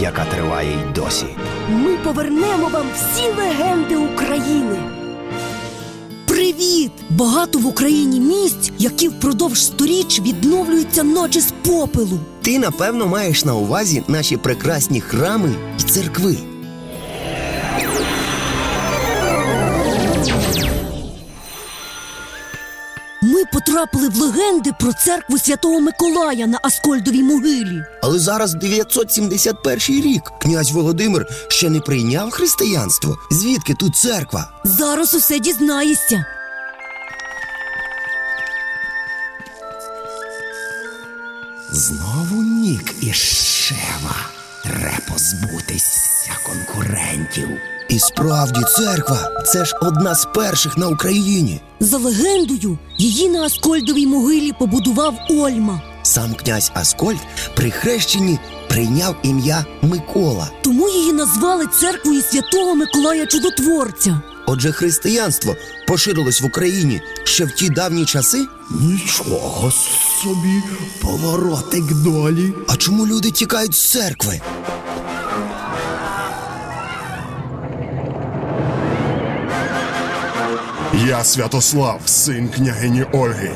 яка триває й досі. Ми повернемо вам всі легенди України. Привіт! Багато в Україні місць, які впродовж сторіч відновлюються наче з попелу. Ти, напевно, маєш на увазі наші прекрасні храми і церкви. Ми потрапили в легенди про церкву Святого Миколая на Аскольдовій могилі. Але зараз 971 рік. Князь Володимир ще не прийняв християнство. Звідки тут церква? Зараз усе дізнаєшся. Знову Нік і Шева. Треба позбутися конкурентів. І справді церква це ж одна з перших на Україні. За легендою, її на Аскольдовій могилі побудував Ольма. Сам князь Аскольд при хрещенні прийняв ім'я Микола. Тому її назвали церквою Святого Миколая Чудотворця. Отже, християнство поширилось в Україні ще в ті давні часи. Нічого собі, поворотик долі. А чому люди тікають з церкви? Я Святослав, син княгині Ольги.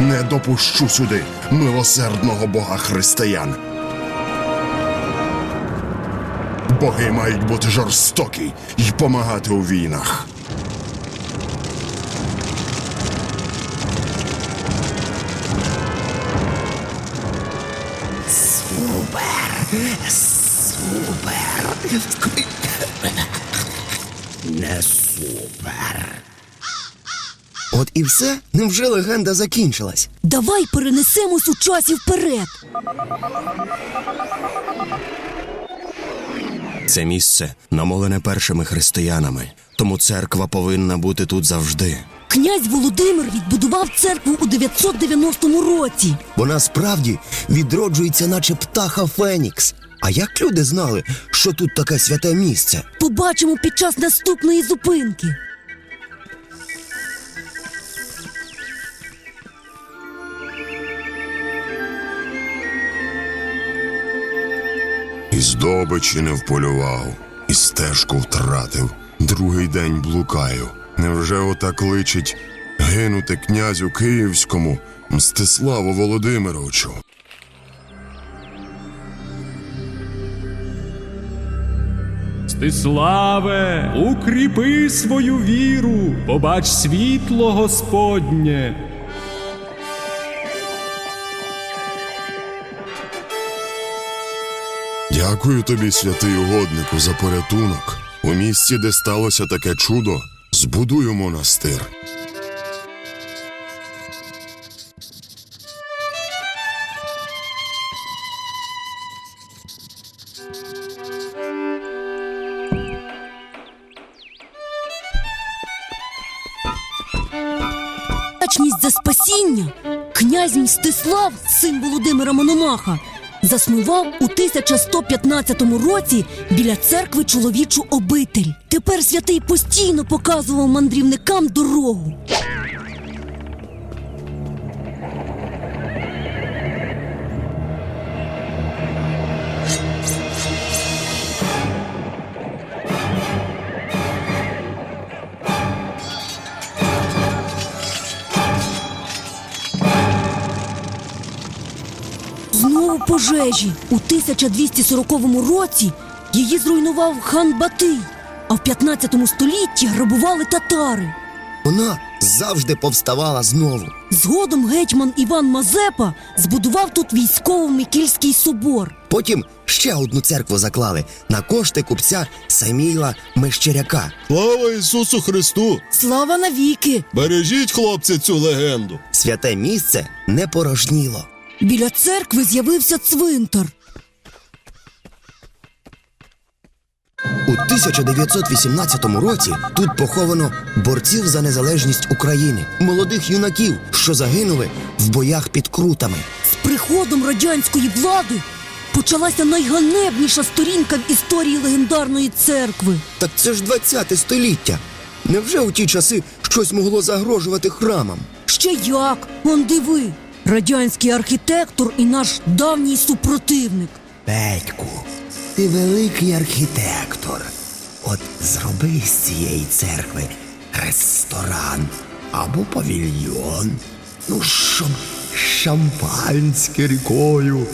Не допущу сюди милосердного бога християн. Боги мають бути жорстокі і помагати у війнах. Не супер. От і все? Невже легенда закінчилась? Давай перенесемось у часі вперед. Це місце намолене першими християнами, тому церква повинна бути тут завжди. Князь Володимир відбудував церкву у 990 році. Вона справді відроджується, наче птаха Фенікс. А як люди знали, що тут таке святе місце? Побачимо під час наступної зупинки. І здобичі не вполював, і стежку втратив. Другий день блукаю. Невже отак личить гинути князю Київському Мстиславу Володимировичу? Стиславе, укріпи свою віру, побач світло Господнє. Дякую тобі, святий угоднику, за порятунок. У місці, де сталося таке чудо, збудую монастир. Вдячність за спасіння князь Мстислав, син Володимира Мономаха, заснував у 1115 році біля церкви чоловічу обитель. Тепер святий постійно показував мандрівникам дорогу. Пожежі. У 1240 році її зруйнував хан Батий, а в 15 столітті грабували татари. Вона завжди повставала знову. Згодом гетьман Іван Мазепа збудував тут військово-микільський собор. Потім ще одну церкву заклали на кошти купця Саміла Мещеряка. Слава Ісусу Христу! Слава навіки! Бережіть, хлопці, цю легенду. Святе місце не порожніло. Біля церкви з'явився цвинтар. 1918 році тут поховано борців за незалежність України, молодих юнаків, що загинули в боях під крутами. З приходом радянської влади почалася найганебніша сторінка в історії легендарної церкви. Так це ж 20 століття. Невже у ті часи щось могло загрожувати храмам? Ще як? Он диви, радянський архітектор і наш давній супротивник. Петьку, ти великий архітектор. От зроби з цієї церкви ресторан або павільйон. Ну, щоб шампанське рікою.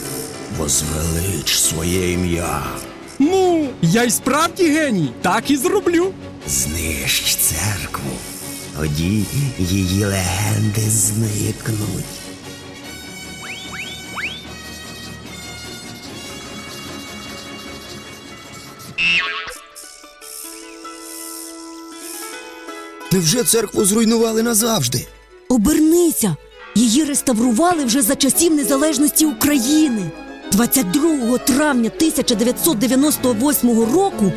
Возвелич своє ім'я. Ну, я й справді геній, так і зроблю. Знищ церкву. Тоді її легенди зникнуть. Невже церкву зруйнували назавжди? Обернися! Її реставрували вже за часів незалежності України. 22 травня 1998 року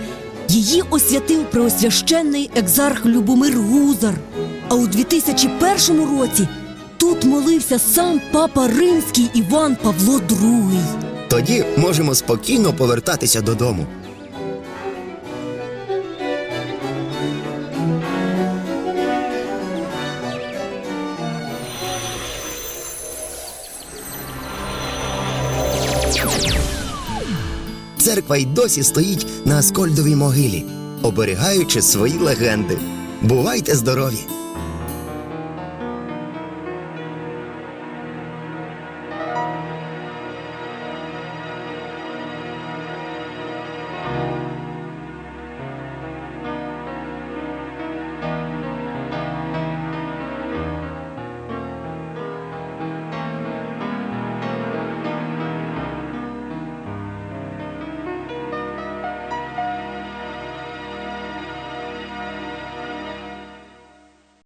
її освятив преосвященний екзарх Любомир Гузар. А у 2001 році тут молився сам папа римський Іван Павло II. Тоді можемо спокійно повертатися додому. Церква й досі стоїть на Аскольдовій могилі, оберігаючи свої легенди. Бувайте здорові!